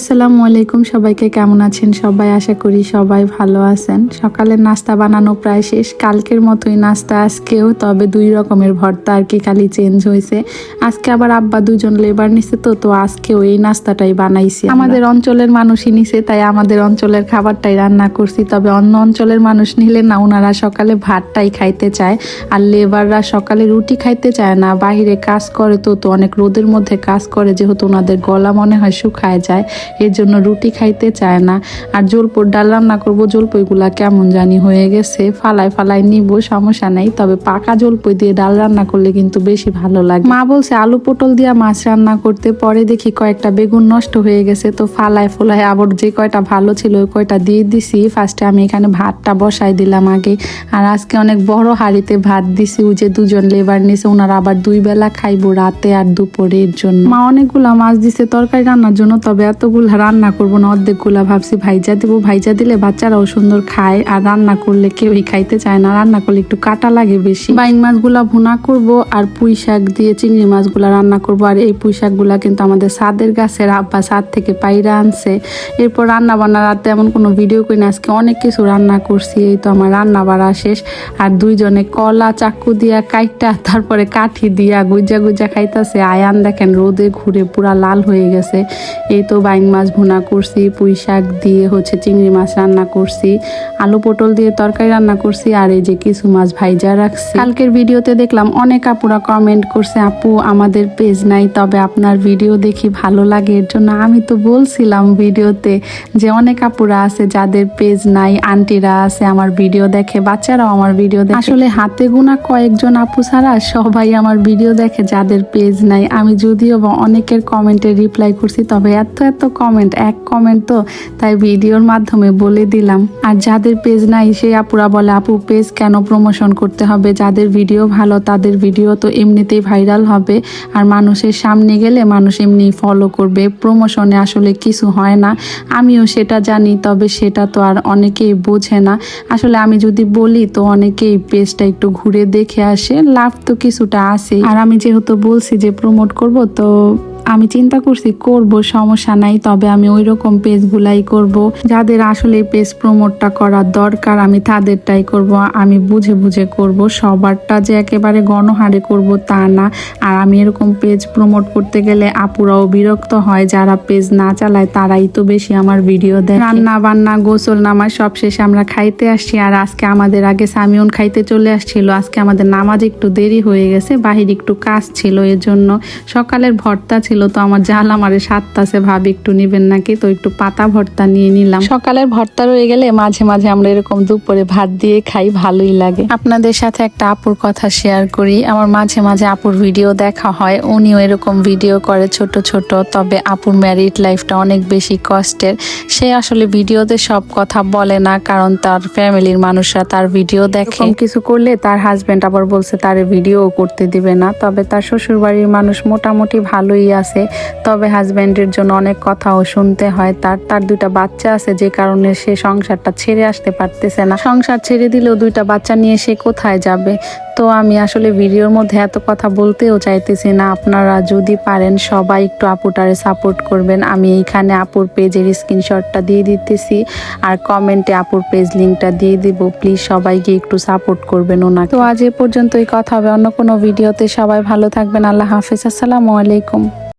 আসসালামু আলাইকুম, সবাইকে কেমন আছেন? সবাই আশা করি সবাই ভালো আছেন। সকালের নাস্তা বানানো প্রায় শেষ, কালকের মতোই নাস্তা আজকেও, তবে দুই রকমের ভর্তা আর কি খালি চেঞ্জ হয়েছে। আজকে আবার আব্বা দুজন লেবার নিছে তো তো আজকেও এই নাস্তাটাই বানাইছি আমাদের অঞ্চলের মানুষই নিছে, তাই আমাদের অঞ্চলের খাবারটাই রান্না করছি। তবে অন্য অঞ্চলের মানুষ নিলে না ওনারা সকালে ভাতটাই খাইতে চায়, আর লেবাররা সকালে রুটি খাইতে চায় না। বাহিরে কাজ করে তো তো অনেক রোদের মধ্যে কাজ করে, যেহেতু ওনাদের গলা মনে হয় শুকায় যায়। এর জন্য রুটি খাইতে চায় না। আর জলপুর ডাল রান্না করব, জলপইগুলা কেমন জানি হয়ে গেছে। ফালাই ফালাই নিব, সমস্যা নেই। তবে পাকা জলপই দিয়ে ডাল রান্না করলে কিন্তু বেশি ভালো লাগে। মা বলছে, আলু পটল দিয়া মাছ রান্না করতে পরে দেখি কয়েকটা বেগুন নষ্ট হয়ে গেছে। তো ফালাই ফোলাই আবার যে কয়টা ভালো ছিল ওই কয়টা দিয়ে দিছি। ফার্স্টে আমি এখানে ভাতটা বসাই দিলাম আগে। আর আজকে অনেক বড় হাড়িতে ভাত দিছি। যে দুজন লেবার নিছে ওনারা আবার দুই বেলা খাইবো রাতে আর দুপুরের জন্য। মা অনেকগুলা মাছ দিছে তরকারি রান্নার জন্য, তবে এতগুলা রান্না করব না, অর্ধেকগুলা ভাবছি ভাইজা দিব। ভাইজা দিলে বাচ্চারাও সুন্দর খায় আর রান্না করলে কেউই খাইতে চায় না। রান্না করলে একটু কাটা লাগে বেশি। বাইন মাছগুলা ভুনা করব আর পুঁই শাক দিয়ে চিংড়ি মাছগুলা রান্না করব। আর এই পুঁই শাকগুলা কিন্তু আমাদের সাদের গাছের আব্বা সাদ থেকে পাইরা আনছে। এরপর রান্না বান্না রাতে এমন কোনো ভিডিও করি না। আজকে অনেক কিছু রান্না করছি, এই তো আমার রান্না বাড়া শেষ। আর দুইজনে কলা, চাকু দিয়া কাইটা, তারপরে কাঠি দিয়া গুজা গুজা খাইতেছে। আয়ান দেখেন রোদে ঘুরে পুরা লাল হয়ে গেছে। এই তো বাইং মাছ ভুনা করছি, পুঁই শাক দিয়ে হচ্ছে চিংড়ি মাছ রান্না করছি, আলু পটল দিয়ে তরকারি রান্না করছি, আর এই যে কিছু মাছ ভাইজা রাখছি। কালকের ভিডিওতে দেখলাম অনেক আপুরা কমেন্ট করছে, আপু, আমাদের পেজ নাই, তবে আপনার ভিডিও দেখি ভালো লাগে। এর জন্য আমি তো বলছিলাম ভিডিওতে যে অনেক আপুরা আছে যাদের পেজ নাই, আন্টিরা আছে আমার ভিডিও দেখে, বাচ্চারাও আমার ভিডিও দেখে। আসলে হাতে গোনা কয়েকজন আপু ছাড়া সবাই আমার ভিডিও দেখে যাদের পেজ নাই। আমি যদিও বা অনেকের কমেন্টে রিপ্লাই করছি, তবে এত এত কমেন্ট এক কমেন্ট তো তাই ভিডিওর মাধ্যমে বলে দিলাম। আর যাদের পেজ নাই, সেই আপুরা বলে, আপু পেজ কেন প্রমোশন করতে হবে? যাদের ভিডিও ভালো, তাদের ভিডিও তো এমনিতেই ভাইরাল হবে। আর মানুষের সামনে গেলে মানুষ এমনি ফলো করবে। প্রমোশনে আসলে কিছু হয় না। আমিও সেটা জানি, তবে সেটা তো আর অনেকেই বোঝে না। আসলে আমি যদি বলি, তো অনেকেই পেজটা একটু ঘুরে দেখে আসে। লাভ তো কিছুটা আছে আর আমি যেহেতু বলছি যে প্রমোট করব, তো আমি চিন্তা করছি, করব, সমস্যা নাই, তবে আমি ওই রকম পেজগুলাই করব। যাদের আসলে পেজ প্রমোটটা করার দরকার, আমি তাদেরটাই করব। আমি বুঝে বুঝে করব, সবারটা যে একেবারে গণহারে করব তা না। আর আমি এরকম পেজ প্রমোট করতে গেলে আপুরাও বিরক্ত হয়, যারা পেজ না চালায় তারাই তো বেশি আমার ভিডিও দেয় রান্না বান্না গোসল নামাজ সব শেষে আমরা খাইতে আসছি, আর আজকে আমাদের আগে সামিউন খাইতে চলে আসছিল। আজকে আমাদের নামাজ একটু দেরি হয়ে গেছে, বাহির একটু কাজ ছিল এর জন্য সকালের ভর্তা ছিল তো আমার জাল আমারে সাতটাছে ভাবি একটু নিবেন নাকি? তো একটু পাতা ভর্তা নিয়ে নিলাম। সকালের ভর্তা রয়ে গেলে মাঝে মাঝে আমরা এরকম দুপুরে ভাত দিয়ে খাই ভালোই লাগে। আপনাদের সাথে একটা আপুর কথা শেয়ার করি। আমার মাঝে মাঝে আপুর ভিডিও দেখা হয়। উনিও এরকম ভিডিও করে ছোট ছোট। তবে আপুর ম্যারিড লাইফটা অনেক বেশি কষ্টের। সে আসলে ভিডিওতে সব কথা বলে না কারণ তার ফ্যামিলির মানুষরা তার ভিডিও দেখে। কিছু করলে তার হাজবেন্ড আবার বলছে তার ভিডিও করতে দিবে না। তবে তার শ্বশুর বাড়ির মানুষ মোটামুটি ভালোই আছে, তবে হাজব্যান্ডের জন্য অনেক কথাও শুনতে হয়। তার তার দুইটা বাচ্চা আছে, যে কারণে সে সংসারটা ছেড়ে আসতে পারতেছে না। সংসার ছেড়ে দিলেও দুইটা বাচ্চা নিয়ে সে কোথায় যাবে? তো আমি আসলে ভিডিওর মধ্যে এত কথা বলতেও চাইতেছি না। আপনারা যদি পারেন সবাই একটু আপুটারে সাপোর্ট করবেন। আমি এইখানে আপুর পেজের স্ক্রিনশটটা দিয়ে দিতেছি আর কমেন্টে আপুর পেজ লিঙ্কটা দিয়ে দিব। প্লিজ সবাইকে একটু সাপোর্ট করবেন ওনাকে। তো আজ এ পর্যন্তই। কথা হবে অন্য কোনো ভিডিওতে সবাই ভালো থাকবেন। আল্লাহ হাফিজ। আসসালামু আলাইকুম।